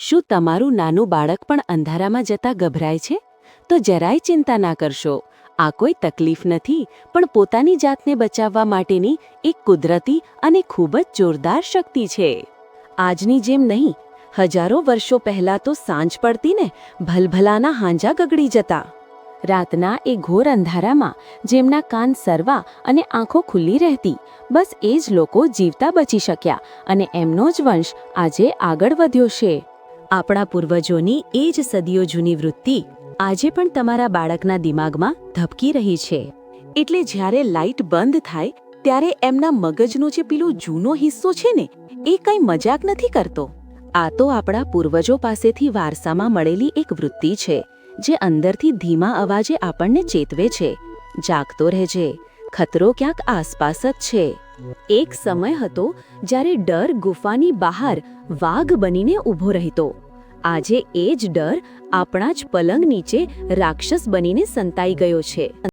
શું તમારું નાનું બાળક પણ અંધારામાં જતા ગભરાય છે? તો જરાય ચિંતા ના કરશો. આ કોઈ તકલીફ નથી, પણ પોતાની જાતને બચાવવા માટેની એક કુદરતી અને ખૂબ જ જોરદાર શક્તિ છે. આજની જેમ નહીં, હજારો વર્ષો પહેલાં તો સાંજ પડતી ને ભલભલાના હાંજા ગગડી જતા. રાતના એ ઘોર અંધારામાં, જેમના કાન સરવા અને આંખો ખુલ્લી રહેતી, બસ એ જ લોકો જીવતા બચી શક્યા અને એમનો જ વંશ આજે આગળ વધ્યો છે. આપણા પૂર્વજોની એ જ સદીઓ જૂની વૃત્તિ આજે પણ તમારા બાળકના દિમાગમાં ધબકી રહી છે. એટલે જ્યારે લાઇટ બંધ થાય, ત્યારે એમના મગજનો જે પેલો જૂનો હિસ્સો છે ને, એ કંઈ મજાક નથી કરતો. આ તો આપણા પૂર્વજો પાસેથી વારસામાં મળેલી એક વૃત્તિ છે, જે અંદરથી ધીમા અવાજે આપણને ચેતવે છે. જાગતો રહેજે. ખતરો ક્યાંક આસપાસ જ છે. એક સમય હતો જ્યારે ડર ગુફાની બહાર વાઘ બનીને ઊભો રહેતો. આજે એ જ ડર આપણા જ પલંગ નીચે રાક્ષસ બનીને સંતાઈ ગયો છે.